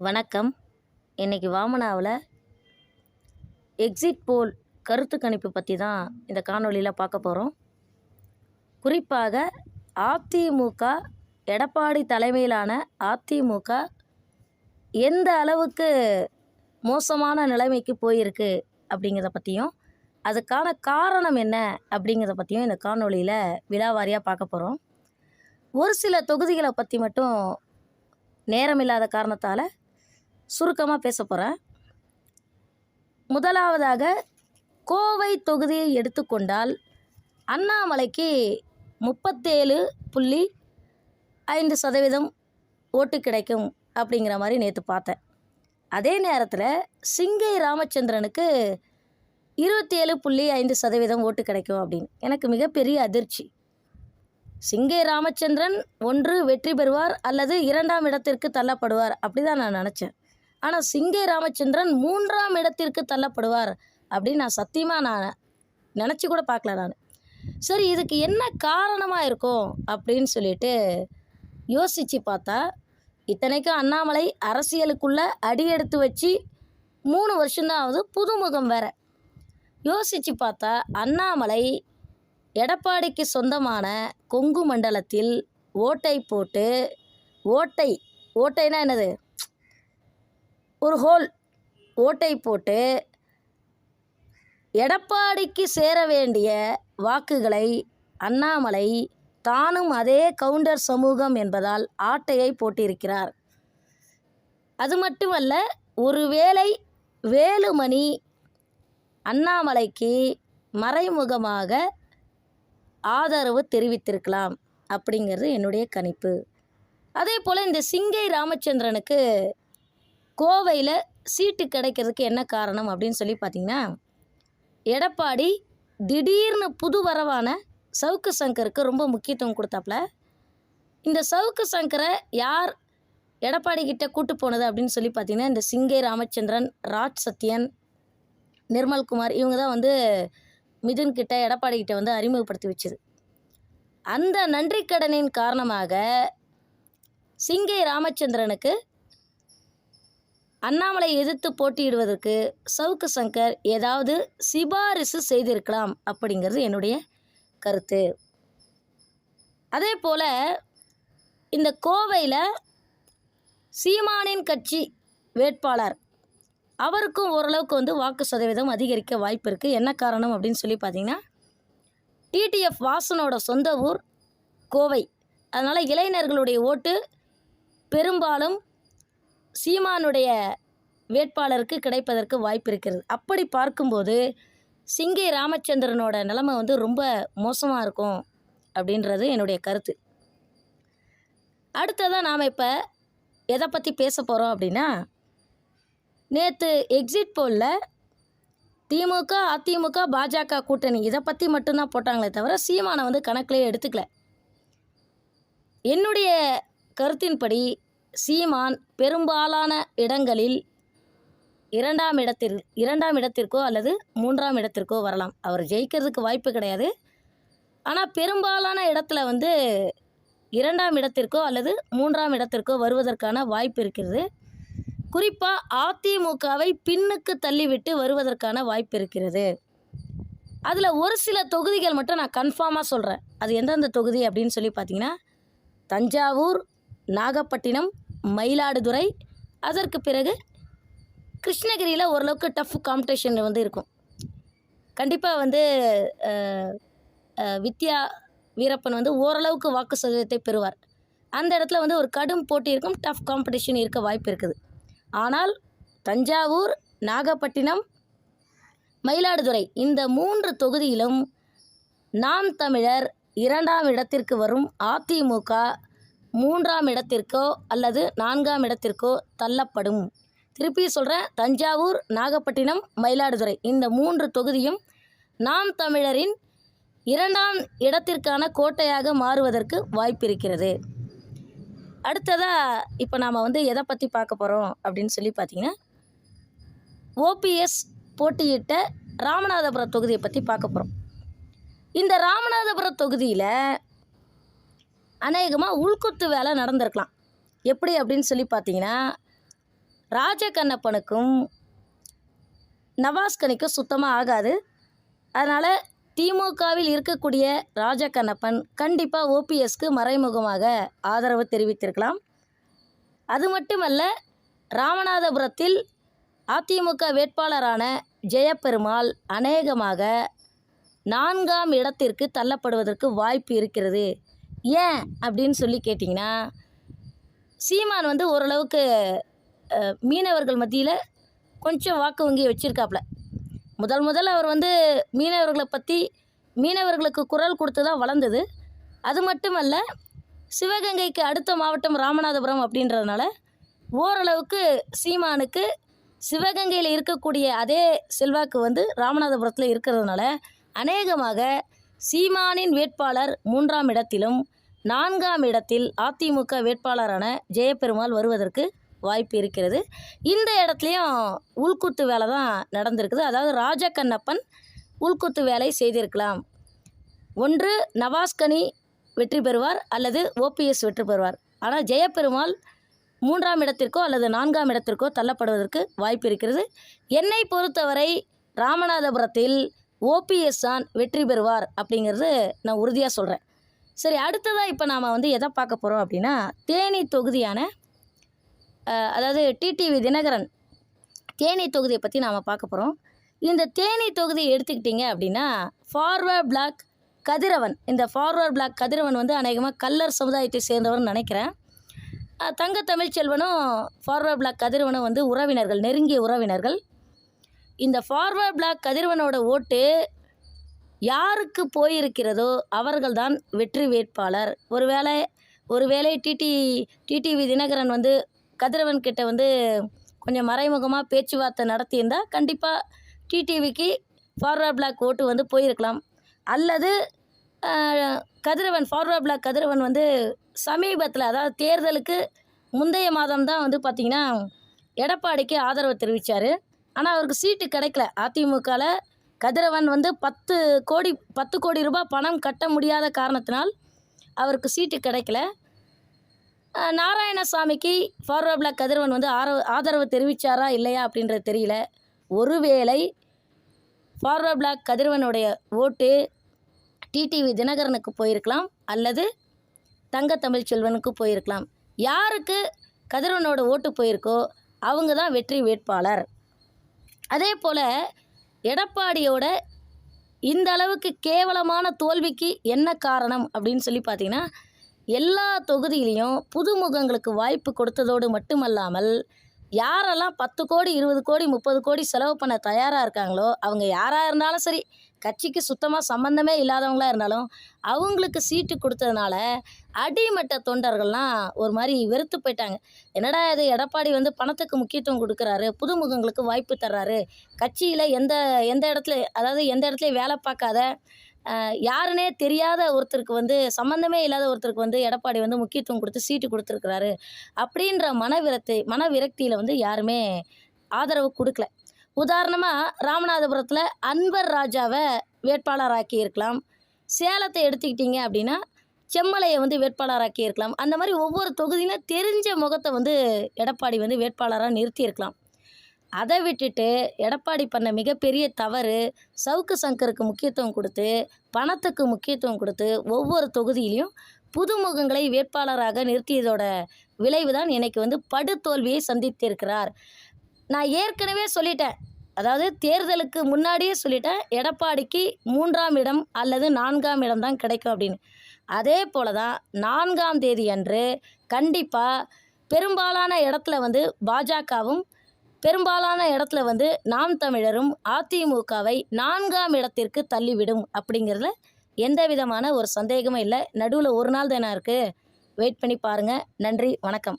வணக்கம். இன்னைக்கு வாமனாவில் எக்ஸிட் போல் கருத்து கணிப்பு பற்றி தான் இந்த காணொலியில் பார்க்க போகிறோம் குறிப்பாக அதிமுக எடப்பாடி தலைமையிலான அதிமுக எந்த அளவுக்கு மோசமான நிலைமைக்கு போயிருக்கு அப்படிங்கிறத பற்றியும் அதுக்கான காரணம் என்ன அப்படிங்கிறத பற்றியும் இந்த காணொலியில் விலாவாரியாக பார்க்க போகிறோம் ஒரு சில தொகுதிகளை பற்றி மட்டும் நேரம் இல்லாத காரணத்தால் சுருக்கமாக பேச போகிறேன் முதலாவதாக கோவை தொகுதியை எடுத்துக்கொண்டால் அண்ணாமலைக்கு முப்பத்தேழு புள்ளி ஐந்து சதவீதம் ஓட்டு கிடைக்கும் அப்படிங்கிற மாதிரி நேற்று பார்த்தேன். அதே நேரத்தில் சிங்கை ராமச்சந்திரனுக்கு இருபத்தி ஏழு புள்ளி ஐந்து சதவீதம் ஓட்டு கிடைக்கும் அப்படின்னு. எனக்கு மிகப்பெரிய அதிர்ச்சி. சிங்கை ராமச்சந்திரன் ஒன்று வெற்றி பெறுவார் அல்லது இரண்டாம் இடத்திற்கு தள்ளப்படுவார் அப்படி தான் நான் நினச்சேன். ஆனால் சிங்கை ராமச்சந்திரன் மூன்றாம் இடத்திற்கு தள்ளப்படுவார் அப்படின்னு நான் சத்தியமாக நான் நினச்சி கூட பார்க்கல நான். சரி இதுக்கு என்ன காரணமாக இருக்கும் அப்படின்னு சொல்லிட்டு யோசித்து பார்த்தா இத்தனைக்கும் அண்ணாமலை அரசியலுக்குள்ளே அடி எடுத்து வச்சு மூணு வருஷம்தான் ஆகுது புதுமுகம் வேற. யோசித்து பார்த்தா அண்ணாமலை எடப்பாடிக்கு சொந்தமான கொங்கு மண்டலத்தில் ஓட்டை போட்டு ஓட்டை ஓட்டைனா என்னது? ஒரு ஹோல் ஓட்டை போட்டு எடப்பாடிக்கு சேர வேண்டிய வாக்குகளை அண்ணாமலை தானும் அதே கவுண்டர் சமூகம் என்பதால் ஆட்டையை போட்டிருக்கிறார். அது மட்டுமல்ல ஒருவேளை வேலுமணி அண்ணாமலைக்கு மறைமுகமாக ஆதரவு தெரிவித்திருக்கலாம் அப்படிங்கிறது என்னுடைய கணிப்பு. அதே போல் இந்த சிங்கை ராமச்சந்திரனுக்கு கோவையில் சீட்டு கிடைக்கிறதுக்கு என்ன காரணம் அப்படின்னு சொல்லி பார்த்தீங்கன்னா எடப்பாடி திடீர்னு புது வரவான சவுக்கு சங்கருக்கு ரொம்ப முக்கியத்துவம் கொடுத்தாப்புல. இந்த சவுக்கு சங்கரை யார் எடப்பாடி கிட்ட கூட்டு போனது அப்படின்னு சொல்லி பார்த்தீங்கன்னா இந்த சிங்கை ராமச்சந்திரன் ராஜ் சத்யன் நிர்மல்குமார் இவங்க தான் வந்து மிதுன் கிட்ட எடப்பாடி கிட்ட வந்து அறிமுகப்படுத்தி வச்சது. அந்த நன்றி கடனின் காரணமாக சிங்கை ராமச்சந்திரனுக்கு அண்ணாமலை எதிர்த்து போட்டியிடுவதற்கு சவுக்கு சங்கர் ஏதாவது சிபாரிசு செய்திருக்கலாம் அப்படிங்கிறது என்னுடைய கருத்து. அதே போல் இந்த கோவையில் சீமானின் கட்சி வேட்பாளர் அவருக்கும் ஓரளவுக்கு வந்து வாக்கு சதவீதம் அதிகரிக்க வாய்ப்பு இருக்குது என்ன காரணம் அப்படின்னு சொல்லி பார்த்தீங்கன்னா டிடிஎஃப் வாசனோட சொந்த ஊர் கோவை. அதனால் இளைஞர்களுடைய ஓட்டு பெரும்பாலும் சீமானுடைய வேட்பாளருக்கு கிடைப்பதற்கு வாய்ப்பு இருக்கிறது. அப்படி பார்க்கும்போது சிங்கை ராமச்சந்திரனோட நிலைமை வந்து ரொம்ப மோசமாக இருக்கும் அப்படின்றது என்னுடைய கருத்து. அடுத்ததாக நாம் இப்போ எதை பற்றி பேச போகிறோம் அப்படின்னா நேற்று எக்ஸிட் போலில் திமுக அதிமுக பாஜக கூட்டணி இதை பற்றி மட்டும்தான் போட்டாங்களே தவிர சீமானை வந்து கணக்கிலே எடுத்துக்கல. என்னுடைய கருத்தின்படி சீமான் பெரும்பாலான இடங்களில் இரண்டாம் இடத்தில் இரண்டாம் இடத்திற்கோ அல்லது மூன்றாம் இடத்திற்கோ வரலாம். அவர் ஜெயிக்கிறதுக்கு வாய்ப்பு கிடையாது. ஆனால் பெரும்பாலான இடத்துல வந்து இரண்டாம் இடத்திற்கோ அல்லது மூன்றாம் இடத்திற்கோ வருவதற்கான வாய்ப்பு இருக்கிறது. குறிப்பாக அதிமுகவை பின்னுக்கு தள்ளிவிட்டு வருவதற்கான வாய்ப்பு இருக்கிறது. அதில் ஒரு சில தொகுதிகள் மட்டும் நான் கன்ஃபார்மாக சொல்கிறேன் அது எந்தெந்த தொகுதி அப்படின்னு சொல்லி பார்த்தீங்கன்னா தஞ்சாவூர் நாகப்பட்டினம் மயிலாடுதுறை. அதற்கு பிறகு கிருஷ்ணகிரியில் ஓரளவுக்கு டஃப் காம்படிஷன் வந்து இருக்கும். கண்டிப்பாக வந்து வித்யா வீரப்பன் வந்து ஓரளவுக்கு வாக்கு சதவீதத்தை பெறுவார். அந்த இடத்துல வந்து ஒரு கடும் போட்டி இருக்கும் டஃப் காம்படிஷன் இருக்க வாய்ப்பு இருக்குது. ஆனால் தஞ்சாவூர் நாகப்பட்டினம் மயிலாடுதுறை இந்த மூன்று தொகுதியிலும் நாம் தமிழர் இரண்டாம் இடத்திற்கு வரும் அதிமுக மூன்றாம் இடத்திற்கோ அல்லது நான்காம் இடத்திற்கோ தள்ளப்படும். திருப்பி சொல்கிறேன் தஞ்சாவூர் நாகப்பட்டினம் மயிலாடுதுறை. இந்த மூன்று தொகுதியும் நாம் தமிழரின் இரண்டாம் இடத்திற்கான கோட்டையாக மாறுவதற்கு வாய்ப்பிருக்கிறது. அடுத்ததாக இப்போ நாம் வந்து எதை பற்றி பார்க்க போகிறோம் அப்படின்னு சொல்லி பார்த்தீங்கன்னா ஓபிஎஸ் போட்டியிட்ட ராமநாதபுரம் தொகுதியை பற்றி பார்க்க போகிறோம் இந்த ராமநாதபுரம் தொகுதியில் அநேகமாக உள்குத்து வேலை நடந்திருக்கலாம். எப்படி அப்படின்னு சொல்லி பார்த்தீங்கன்னா ராஜகண்ணப்பனுக்கும் நவாஸ்கனிக்கும் சுத்தமாக ஆகாது. அதனால் திமுகவில் இருக்கக்கூடிய ராஜகண்ணப்பன் கண்டிப்பாக ஓபிஎஸ்க்கு மறைமுகமாக ஆதரவு தெரிவித்திருக்கலாம். அது மட்டுமல்ல ராமநாதபுரத்தில் அதிமுக வேட்பாளரான ஜெயபெருமாள் அநேகமாக நான்காம் இடத்திற்கு தள்ளப்படுவதற்கு வாய்ப்பு இருக்கிறது. ஏன் அப்படின்னு சொல்லி கேட்டிங்கன்னா சீமான் வந்து ஓரளவுக்கு மீனவர்கள் மத்தியில் கொஞ்சம் வாக்கு வங்கி வச்சுருக்காப்புல முதல் முதல் அவர் வந்து மீனவர்களை பற்றி மீனவர்களுக்கு குரல் கொடுத்து தான் வளர்ந்தது. அது மட்டுமல்ல சிவகங்கைக்கு அடுத்த மாவட்டம் ராமநாதபுரம் அப்படின்றதுனால ஓரளவுக்கு சீமானுக்கு சிவகங்கையில் இருக்கக்கூடிய அதே செல்வாக்கு வந்து ராமநாதபுரத்தில் இருக்கிறதுனால அநேகமாக சீமானின் வேட்பாளர் மூன்றாம் இடத்திலும் நான்காம் இடத்தில் அதிமுக வேட்பாளரான ஜெயபெருமாள் வருவதற்கு வாய்ப்பு இருக்கிறது. இந்த இடத்துலையும் உள்குத்து வேலை தான் நடந்திருக்குது. அதாவது ராஜகண்ணப்பன் உள்குத்து வேலை செய்திருக்கலாம். ஒன்று நவாஸ்கனி வெற்றி பெறுவார் அல்லது ஓபிஎஸ் வெற்றி பெறுவார். ஆனால் ஜெயபெருமாள் மூன்றாம் இடத்திற்கோ அல்லது நான்காம் இடத்திற்கோ தள்ளப்படுவதற்கு வாய்ப்பு இருக்கிறது. என்னை பொறுத்தவரை ராமநாதபுரத்தில் ஓபிஎஸ் தான் வெற்றி பெறுவார் அப்படிங்கிறது நான் உறுதியாக சொல்கிறேன் சரி அடுத்ததாக இப்போ நாம் வந்து எதை பார்க்க போகிறோம் அப்படின்னா தேனி தொகுதியான அதாவது டிடிவி தினகரன் தேனி தொகுதியை பற்றி நாம் பார்க்க போகிறோம் இந்த தேனி தொகுதியை எடுத்துக்கிட்டிங்க அப்படின்னா ஃபார்வர்ட் பிளாக் கதிரவன் இந்த ஃபார்வர்ட் பிளாக் கதிரவன் வந்து அநேகமாக கல்லர் சமுதாயத்தை சேர்ந்தவர்னு நினைக்கிறேன். தங்க தமிழ்ச்செல்வனும் ஃபார்வர்ட் பிளாக் கதிரவனும் வந்து உறவினர்கள் நெருங்கிய உறவினர்கள். இந்த ஃபார்வர்ட் பிளாக் கதிரவனோட ஓட்டு யாருக்கு போயிருக்கிறதோ அவர்கள்தான் வெற்றி வேட்பாளர். ஒருவேளை ஒருவேளை டிடி டிடிவி தினகரன் வந்து கதிரவன் கிட்ட வந்து கொஞ்சம் மறைமுகமாக பேச்சுவார்த்தை நடத்தியிருந்தால் கண்டிப்பாக டிடிவிக்கு ஃபார்வர்ட் பிளாக் ஓட்டு வந்து போயிருக்கலாம். அல்லது கதிரவன் ஃபார்வர்ட் பிளாக் கதிரவன் வந்து சமீபத்தில் அதாவது தேர்தலுக்கு முந்தைய மாதம் தான் வந்து பார்த்திங்கன்னா எடப்பாடிக்கு ஆதரவு தெரிவித்தார் ஆனால் அவருக்கு சீட்டு கிடைக்கல. அதிமுகவில் கதிரவன் வந்து பத்து கோடி பத்து கோடி ரூபாய் பணம் கட்ட முடியாத காரணத்தினால் அவருக்கு சீட்டு கிடைக்கல. நாராயணசாமிக்கு ஃபார்வர்ட் கதிரவன் வந்து ஆரவு ஆதரவு தெரிவித்தாரா இல்லையா அப்படின்றது தெரியல. ஒருவேளை ஃபார்வர்ட் கதிரவனுடைய ஓட்டு டிடிவி தினகரனுக்கு போயிருக்கலாம் அல்லது தங்க தமிழ்ச்செல்வனுக்கு போயிருக்கலாம். யாருக்கு கதிரவனோட ஓட்டு போயிருக்கோ அவங்க தான் வெற்றி வேட்பாளர். அதே போல் எடப்பாடியோட இந்த அளவுக்கு கேவலமான தோல்விக்கு என்ன காரணம் அப்படின்னு சொல்லி பார்த்தீங்கன்னா எல்லா தொகுதியிலையும் புதுமுகங்களுக்கு வாய்ப்பு கொடுத்ததோடு மட்டுமல்லாமல் யாரெல்லாம் பத்து கோடி இருபது கோடி முப்பது கோடி செலவு பண்ண தயாராக இருக்காங்களோ அவங்க யாராக இருந்தாலும் சரி கட்சிக்கு சுத்தமாக சம்மந்தமே இல்லாதவங்களாக இருந்தாலும் அவங்களுக்கு சீட்டு கொடுத்ததுனால அடிமட்ட தொண்டர்கள்லாம் ஒரு மாதிரி வெறுத்து போயிட்டாங்க. என்னடா இது எடப்பாடி வந்து பணத்துக்கு முக்கியத்துவம் கொடுக்குறாரு புதுமுகங்களுக்கு வாய்ப்பு தர்றாரு கட்சியில் எந்த எந்த இடத்துல அதாவது எந்த இடத்துலையும் வேலை பார்க்காத யாருன்னே தெரியாத ஒருத்தருக்கு வந்து சம்மந்தமே இல்லாத ஒருத்தருக்கு வந்து எடப்பாடி வந்து முக்கியத்துவம் கொடுத்து சீட்டு கொடுத்துருக்குறாரு. அப்படின்ற மனவிரத்தை மன விரக்தியில் வந்து யாருமே ஆதரவு கொடுக்கல. உதாரணமாக ராமநாதபுரத்தில் அன்பர் ராஜாவை வேட்பாளராக்கி இருக்கலாம். சேலத்தை எடுத்துக்கிட்டிங்க அப்படின்னா செம்மலையை வந்து வேட்பாளராக்கி இருக்கலாம். அந்த மாதிரி ஒவ்வொரு தொகுதியிலும் தெரிஞ்ச முகத்தை வந்து எடப்பாடி வந்து வேட்பாளராக நிறுத்தியிருக்கலாம் அதை விட்டுட்டு எடப்பாடி பண்ண மிகப்பெரிய தவறு சவுக்கு சங்கருக்கு முக்கியத்துவம் கொடுத்து பணத்துக்கு முக்கியத்துவம் கொடுத்து ஒவ்வொரு தொகுதியிலையும் புதுமுகங்களை வேட்பாளராக நிறுத்தியதோட விளைவு தான் எனக்கு வந்து படுதோல்வியை சந்தித்திருக்கிறார். நான் ஏற்கனவே சொல்லிட்டேன். அதாவது தேர்தலுக்கு முன்னாடியே சொல்லிட்டேன். எடப்பாடிக்கு மூன்றாம் இடம் அல்லது நான்காம் இடம் தான் கிடைக்கும் அப்படின்னு. அதே போல தான் நான்காம் தேதி அன்று கண்டிப்பாக பெரும்பாலான இடத்துல வந்து பாஜகவும் பெரும்பாலான இடத்துல வந்து நாம் தமிழரும் அதிமுகவை நான்காம் இடத்திற்கு தள்ளிவிடும் அப்படிங்கிறதுல எந்த விதமான ஒரு சந்தேகமும் இல்லை. நடுவில் ஒரு நாள் தானே இருக்குது வெயிட் பண்ணி பாருங்கள் நன்றி. வணக்கம்.